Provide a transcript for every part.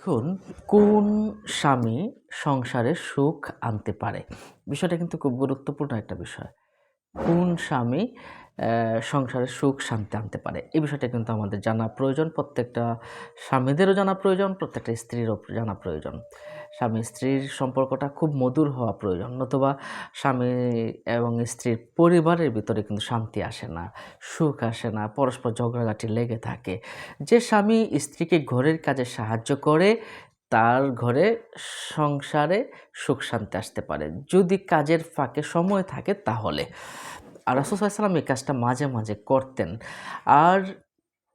দেখুন কোন স্বামী সংসারে সুখ আনতে পারে? বিষয়টা কিন্তু খুব গুরুত্বপূর্ণ একটা বিষয়। কোন স্বামী সংসারে সুখ শান্তি আনতে পারে? এই বিষয়টা কিন্তু আমাদের জানা প্রয়োজন। প্রত্যেকটা স্বামীদেরও জানা প্রয়োজন, প্রত্যেকটা স্ত্রীরও জানা প্রয়োজন। স্বামী স্ত্রীর সম্পর্কটা খুব মধুর হওয়া প্রয়োজন। নতুবা স্বামী এবং স্ত্রীর পরিবারের ভিতরে কিন্তু শান্তি আসে না, সুখ আসে না, পরস্পর ঝগড়াঝাটি লেগে থাকে। যে স্বামী স্ত্রীকে ঘরের কাজে সাহায্য করে তার ঘরে সংসারে সুখ শান্তি আসতে পারে। যদি কাজের ফাঁকে সময় থাকে তাহলে। আর রাসুসাল্লাম এই কাজটা মাঝে মাঝে করতেন। আর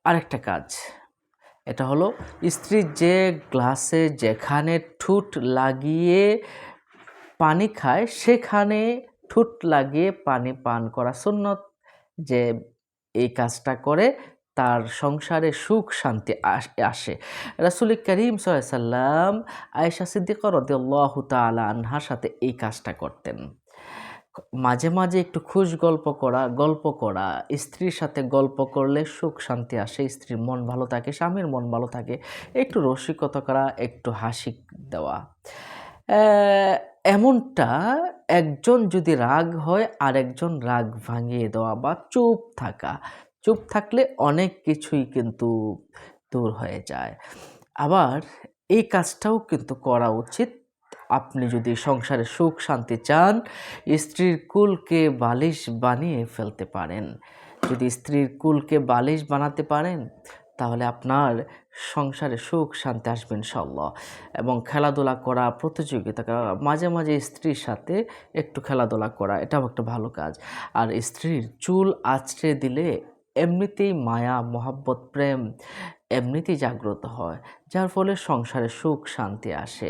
আরেকটা কাজ, এটা হলো স্ত্রী যে গ্লাসে যেখানে ঠুট লাগিয়ে পানি খায়, সেখানে ঠুট লাগিয়ে পানি পান করা সুন্নত। যে এই কাজটা করে তার সংসারে সুখ, শান্তি আসে রাসুল করিম সাল্লাম আয়েশা সিদ্দিকা রদিয়াল্লাহ তালা আনহার সাথে এই কাজটা করতেন। মাঝে মাঝে একটু খুশ গল্প করা গল্প করা, স্ত্রীর সাথে গল্প করলে সুখ, শান্তি আসে, স্ত্রীর মন ভালো থাকে, স্বামীর মন ভালো থাকে, একটু রসিকতা করা, একটু হাসি দেওয়া। এমনটা একজন যদি রাগ হয় আর একজন রাগ ভাঙিয়ে দেওয়া বা চুপ থাকা। চুপ থাকলে অনেক কিছুই কিন্তু দূর হয়ে যায়। আবার এই কাজটাও কিন্তু করা উচিত। আপনি যদি সংসারে সুখ শান্তি চান, স্ত্রীর কুলকে বালিশ বানিয়ে ফেলতে পারেন। যদি স্ত্রীর কুলকে বালিশ বানাতে পারেন, তাহলে আপনার সংসারে সুখ শান্তি আসবে ইনশাল্লাহ এবং খেলাধুলা করা, প্রতিযোগিতা করা, মাঝে মাঝে স্ত্রীর সাথে একটু খেলাধুলা করা, এটাও একটা ভালো কাজ। আর স্ত্রীর চুল আছড়ে দিলে এমনিতেই মায়া, মহাব্বত, প্রেম এমনিতেই জাগ্রত হয়, যার ফলে সংসারে সুখ, শান্তি আসে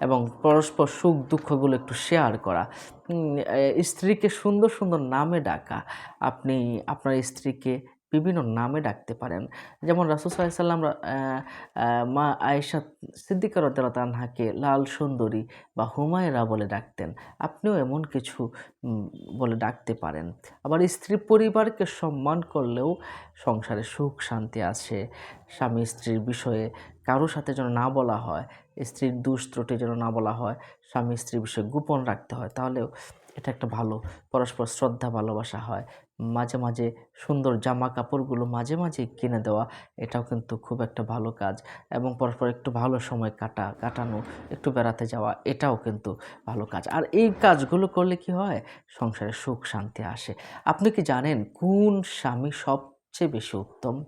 এবং পরস্পর সুখ, দুঃখগুলো একটু শেয়ার করা। স্ত্রীকে সুন্দর সুন্দর নামে ডাকা। আপনি, আপনার স্ত্রীকে বিভিন্ন নামে ডাকতে পারেন। যেমন রাসুল সাল্লাম মা আয়েশা সিদ্দিকা রতাল তানহাকে লাল সুন্দরী বা হুমায়রা বলে ডাকতেন। আপনিও এমন কিছু বলে ডাকতে পারেন। আবার স্ত্রী পরিবারকে সম্মান করলেও সংসারে সুখ শান্তি আছে। স্বামী স্ত্রীর বিষয়ে কারোর সাথে যেন না বলা হয়, স্ত্রীর দুষ ত্রুটি যেন না বলা হয়, স্বামী স্ত্রীর বিষয়ে গোপন রাখতে হয়, তাহলেও এটা একটা ভালো, পরস্পর শ্রদ্ধা, ভালোবাসা হয়। মাঝে মাঝে সুন্দর জামা কাপড়গুলো মাঝে মাঝে কিনে দেওয়া, এটাও কিন্তু খুব একটা ভালো কাজ। এবং পরস্পর একটু ভালো সময় কাটা, কাটানো, একটু বেড়াতে যাওয়া, এটাও কিন্তু ভালো কাজ। আর এই কাজগুলো করলে কি হয়? সংসারে সুখ শান্তি আসে। আপনি কি জানেন কোন স্বামী সবচেয়ে বেশি উত্তম?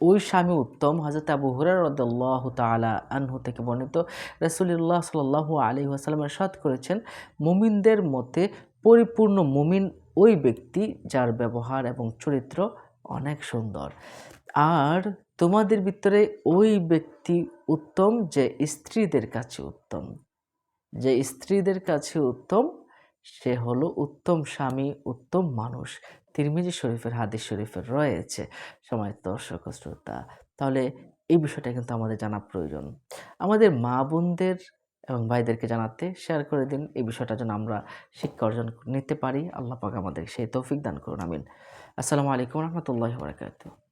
ওই স্বামী উত্তম হজরত আবু হুরার রদাল্লাহ তালা আনহু থেকে বর্ণিত। রসুলিল্লাহ সাল্লাহ আলী আসালাম সাদ করেছেন, মুমিনদের মতে পরিপূর্ণ মুমিন ওই ব্যক্তি যার ব্যবহার এবং চরিত্র অনেক সুন্দর। আর তোমাদের ভিতরে ওই ব্যক্তি উত্তম যে স্ত্রীদের কাছে উত্তম। যে স্ত্রীদের কাছে উত্তম, সে হলো উত্তম স্বামী, উত্তম মানুষ। তিরমিজি শরীফের হাদিস শরীফের রয়েছে, সময় দর্শক শ্রোতা। তাহলে এই বিষয়টা কিন্তু আমাদের জানা প্রয়োজন। আমাদের মা বোনদের এবং ভাইদেরকে জানাতে শেয়ার করে দিন। এই বিষয়টা যেন আমরা শিক্ষা অর্জন নিতে পারি। আল্লাহ পাক আমাদের সেই তৌফিক দান করুন, আমিন। আসসালামু আলাইকুম রহমতুল্লাহ বারকাতুহ।